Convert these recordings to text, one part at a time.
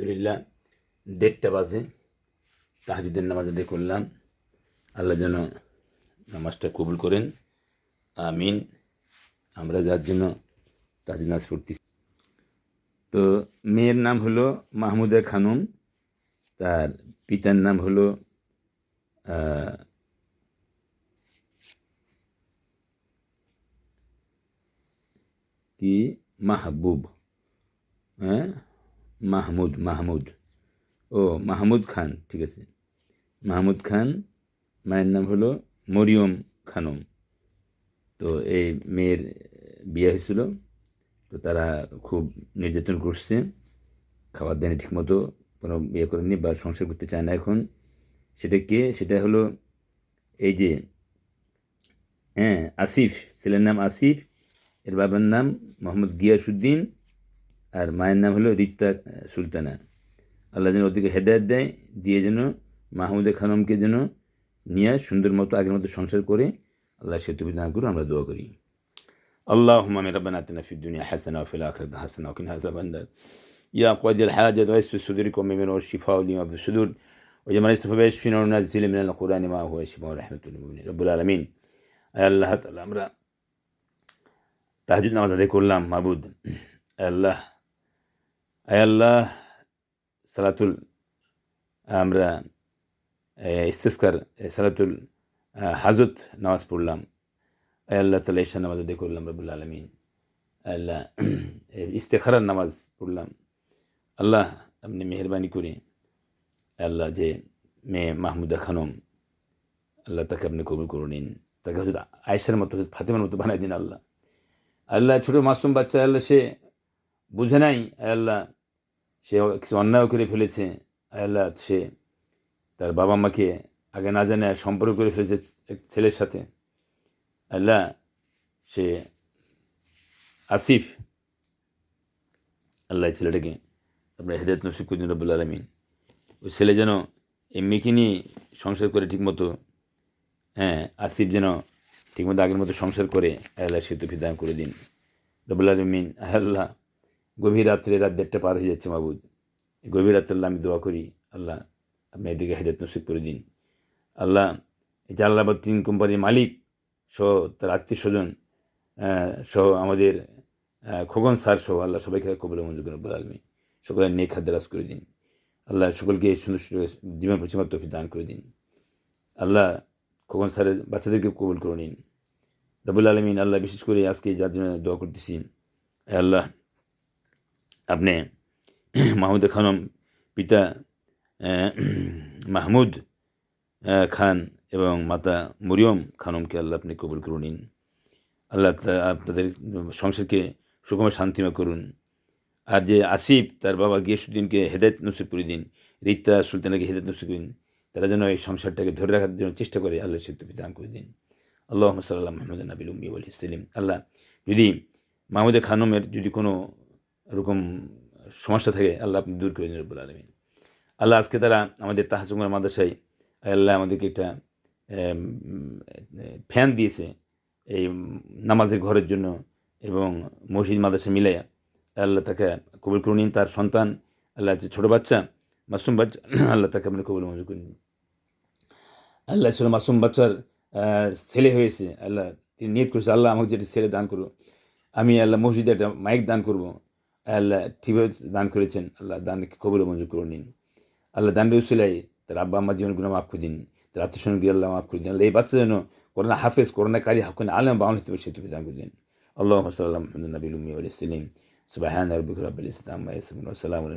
আলহামদুলিল্লাহ, দেড়টা বাজে, তাহাজুদের নামাজ আদায় করলাম। আল্লাহ যেন নামাজটা কবুল করেন। আমিন। আমরা যার জন্য তাহাজুদ নামাজ পড়তেছি। তো মেয়ের নাম হলো মাহমুদা খানুম, তার পিতার নাম হলো কি? মাহবুব। হ্যাঁ? মাহমুদ মাহমুদ। ও, মাহমুদ খান, ঠিক আছে। মাহমুদ খান, মায়ের নাম হলো মরিয়ম খানম। তো এই মেয়ের বিয়ে হয়েছিল। তো তারা খুব নির্যাতন করছে। খাবার দেয়নি ঠিকমতো, কোনো বিয়ে করেনি বা সংসার করতে চায় না এখন। সেটা কে? সেটা হলো এই যে হ্যাঁ আসিফ, ছেলের নাম আসিফ। এর বাবার নাম মোহাম্মদ গিয়াসুদ্দিন আর মায়ের নাম হলো রিক্তা সুলতানা। আল্লাহ যেন ওদেরকে হেদায়ত দেয়, দিয়ে যেন মাহমুদে খানমকে যেন নিয়ে সুন্দর মতো আগের মতো সংসার করে আল্লাহ সেতু তুমি করুন, আমরা দোয়া করি। আল্লাহ মামে রব্বান আতনা ফি দুনিয়া হাসান ফিল আখিরাত হাসান ওয়া ইয়া কাদিল হাজাত ওয়া ইসফি সুদুরিকুম মিন মানে ওয়া শিফা উলিম লিমা সুদুর। ওয়া জামান ইস্তফা ইসফিনা নাযিল মিন আল মা হুয়া শিফা ওয়া রাহমাতুল মুমিনিন। রব্বুল আলামিন। আল্লাহ তাআলা, আমরা তাহাজ্জুদ নামাজ আদায় করলাম, মাবুদ। আল্লাহ আয় আল্লাহ সালাতুল আমরা ইস্তেস্কার সালাতুল হাজত নামাজ পড়লাম আয় আল্লাহ তালা ঈশা নামাজ আদায় করলাম রবুল আলমিন আল্লাহ ইস্তেখারার নামাজ পড়লাম আল্লাহ আপনি মেহরবানি করে আল্লাহ যে মেয়ে মাহমুদা খানম আল্লাহ তাকে আপনি কবুল করে নিন তাকে হয়তো আয়েশার মতো ফাতেমার মতো বানাই দিন আল্লাহ আল্লাহ ছোটো মাসুম বাচ্চা আল্লাহ সে বুঝে নাই আল্লাহ সে কিছু অন্যায় করে ফেলেছে, আল্লাহ সে তার বাবা মাকে আগে না জানে সম্পর্ক করে ফেলেছে এক ছেলের সাথে। আল্লাহ সে আসিফ, আল্লাহ ছেলেটাকে আপনার হেদায়ত নসিব করছেন রব্বুল আলমিন। ওই ছেলে যেন এই মেয়েকে নিয়ে সংসার করে ঠিকমতো হ্যাঁ আসিফ যেন ঠিকমতো আগের মতো সংসার করে, আল্লাহ সেতু ফিদান করে দিন। রব্বুল আলমিন, আল্লাহ গভীর রাত্রে রাত দেড়টা পার হয়ে যাচ্ছে এই গভীর রাত্রে আল্লাহ, আমি দোয়া করি, আল্লাহ আপনি এদিকে হেদায়ত নসিব করে দিন। আল্লাহ জালালাবাদ তিন কোম্পানির মালিক সহ তার আত্মীয় স্বজন সহ আমাদের খোগন স্যার সহ আল্লাহ সবাইকে কবলে মঞ্জুর করে রব্বুল আলমী সকলের নেক হাদ্দারাজ করে দিন। আল্লাহ সকলকে সুন্দর জীবন পরিচালনা তফি দান করে দিন। আল্লাহ খোকন স্যারের বাচ্চাদেরকে কবুল করে নিন। রবুল আলমিন, আল্লাহ বিশেষ করে আজকে যার জন্য দোয়া করতেছি। আল্লাহ আপনি মাহমুদ খানম, পিতা মাহমুদ খান এবং মাতা মরিয়ম খানমকে আল্লাহ আপনি কবুল করে নিন। আল্লাহ আপনাদের সংসারকে সুখময় শান্তিময় করুন। আর যে আসিফ, তার বাবা গিয়াসুদ্দিনকে হেদায়ত নসিব করে দিন রিতা সুলতানাকে হেদায়ত নসিব করে দিন, তারা যেন এই সংসারটাকে ধরে রাখার জন্য চেষ্টা করে আল্লাহ সেতু বিধান করে দিন। আল্লাহ সাল্লাহ মাহমুদ নাবিল উম্মি আল ইসলিম আল্লাহ, যদি মাহমুদে খানমের যদি কোনো এরকম সমস্যা থাকে আল্লাহ আপনি দূর করে দিন রব্বুল আলমিন। আল্লাহ আজকে তারা আমাদের তাহাজুমার মাদ্রাসায় আল্লাহ আমাদেরকে একটা ফ্যান দিয়েছে এই নামাজের ঘরের জন্য এবং মসজিদ মাদ্রাসা মিলে আল্লাহ তাকে কবুল করে নিন তার সন্তান, আল্লাহ যে ছোটো বাচ্চা, মাসুম বাচ্চা, আল্লাহ তাকে আপনি কবুল মঞ্জুর করে নিন আল্লাহ ছিল মাসুম বাচ্চার ছেলে হয়েছে, আল্লাহ তিনি নিয়ত করেছে, আল্লাহ আমাকে যেটি ছেলে দান করব আমি আল্লাহ মসজিদে একটা মাইক দান করব। আল্লাহ ঠিকভাবে দান করেছেন। আল্লাহ দানকে কবুল মঞ্জুর করে নিন। আল্লাহ দান রসিলাই তার আব্বা আমার জীবনগুলো মাফ করে দিন। তার আত্মীয় আল্লাহ মাফ করে দিন। আল্লাহ এই বাচ্চা যেন করোনা হাফেজ করোনা কারি হাকুন আলম হতে পারে সেটুকু দান করে দিন। আল্লাহ সাল্লাম সুবাহান আলাইহি ওয়াসাল্লাম।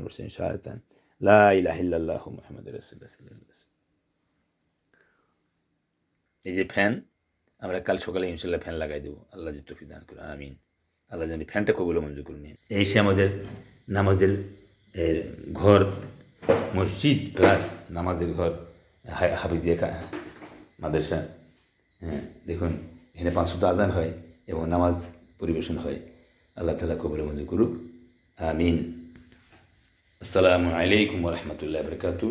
এই যে ফ্যান, আমরা কাল সকালে ইনশাল্লাহ ফ্যান লাগাই দেবো। আল্লাহ যে তফি দান করুন আমিন। আল্লাহ এই ফ্যানটা কবুল মঞ্জুর করুন। এই সে আমাদের নামাজের ঘর, মসজিদ প্লাস নামাজের ঘর হাফিজিয়া মাদ্রাসা হ্যাঁ দেখুন, এখানে পাঁচ শত আদান হয় এবং নামাজ পরিবেশন হয়। আল্লাহ তালা কবুল মঞ্জুর করুক। আমিন। আসসালামু আলাইকুম রহমতুল্লাহ বরকাতু